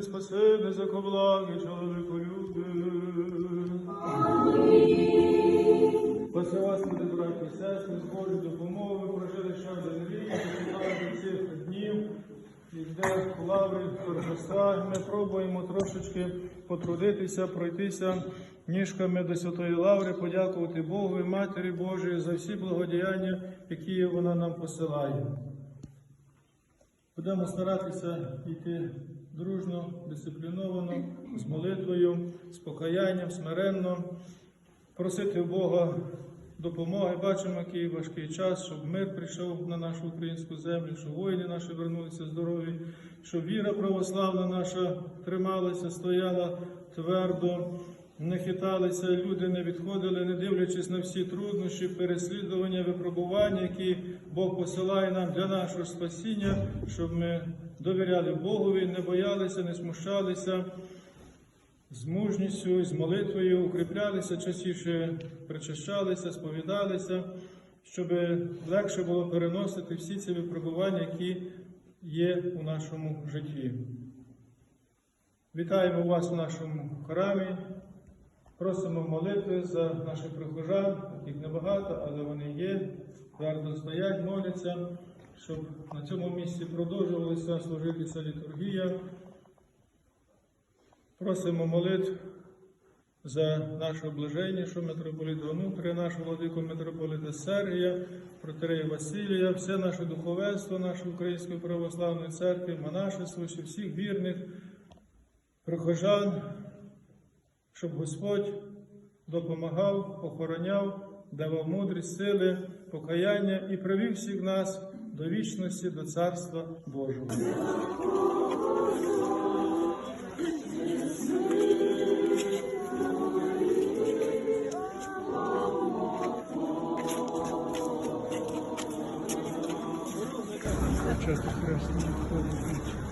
Господи, спаси, не закоблаги, чоловіколюби. Спаси, Господи, браті і сестри, з Божою допомогою, прожили ще один рік, почекали до цих днів. Йде в лаври торжества. Ми пробуємо трошечки потрудитися, пройтися ніжками до Святої Лаври, подякувати Богу і Матері Божої за всі благодіяння, які вона нам посилає. Будемо старатися йти дружно, дисципліновано, з молитвою, з покаянням, смиренно, просити Бога допомоги. Бачимо, який важкий час, щоб мир прийшов на нашу українську землю, щоб воїни наші вернулися здорові, щоб віра православна наша трималася, стояла твердо, не хиталися, люди не відходили, не дивлячись на всі труднощі, переслідування, випробування, які Бог посилає нам для нашого спасіння, щоб ми довіряли Богові, не боялися, не смущалися з мужністю, з молитвою укріплялися, частіше причащалися, сповідалися, щоб легше було переносити всі ці випробування, які є у нашому житті. Вітаємо вас у нашому храмі. Просимо молитви за наших прихожан, яких небагато, але вони є, твердо стоять, моляться, щоб на цьому місці продовжувалася служитися літургія. Просимо молитв за нашого блаженнішого митрополита Онутрія, нашого владику митрополита Сергія, протерея Василія, все наше духовенство, нашої Української православної церкви, монашество, всіх вірних прихожан, щоб Господь допомагав, охороняв, давав мудрість, сили, покаяння і привів всіх нас до вічності, до Царства Божого. Часто хрестом відходить.